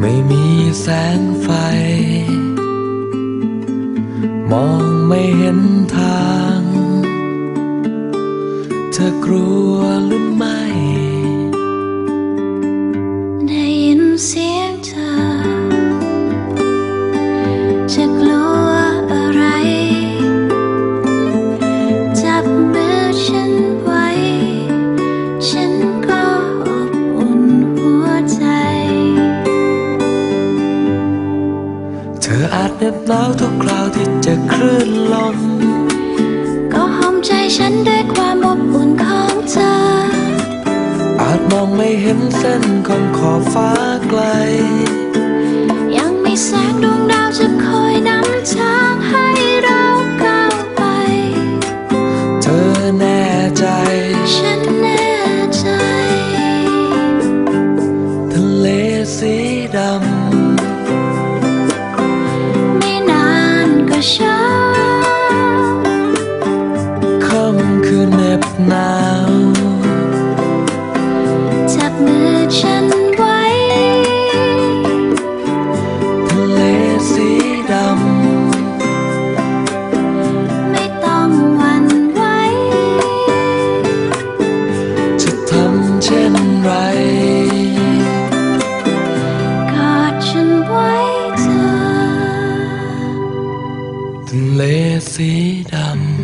ไม่มีแสงไฟ มองไม่เห็นทาง เธอกลัวหรือไม่ ได้ยินเสียงเธอ จะกลัวอะไร จับมือฉัน บหนาวทุกคราวที่เจะคลื่นลม ก็หอมใจฉันด้วยความอบอุ่นของเธอ อาจมองไม่เห็นเส้นของขอบฟ้าไกล ยังมีแสงดวงดาวจะคอยนำทาง เหน็บหนาวจับมือฉันไว้ทะเลสีดไม่ต้องหวั่นไหวำจะทำเช่นไรกอดฉันไว้เธอทะเลสีดำ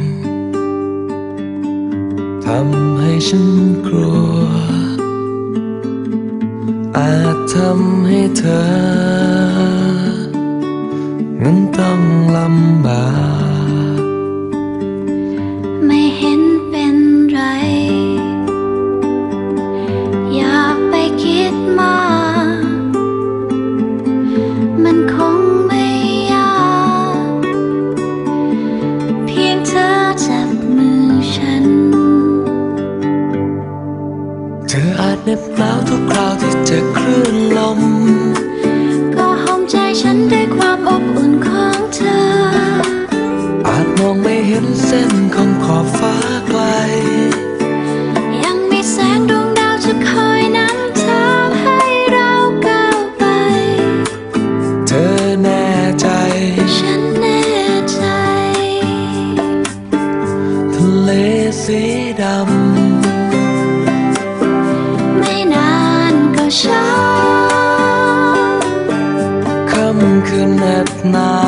ทำให้ฉันกลัว อาจทำให้เธอ นั้นต้องลำ มองไม่เห็นเส้นของขอบฟ้าไกล ยังมีแสงดวงดาวจะคอยนำทางให้เราก้าวไป เธอแน่ใจ ฉันแน่ใจ ทะเลสีดำ ไม่นานก็เช้าค่ำคืนแนบหนา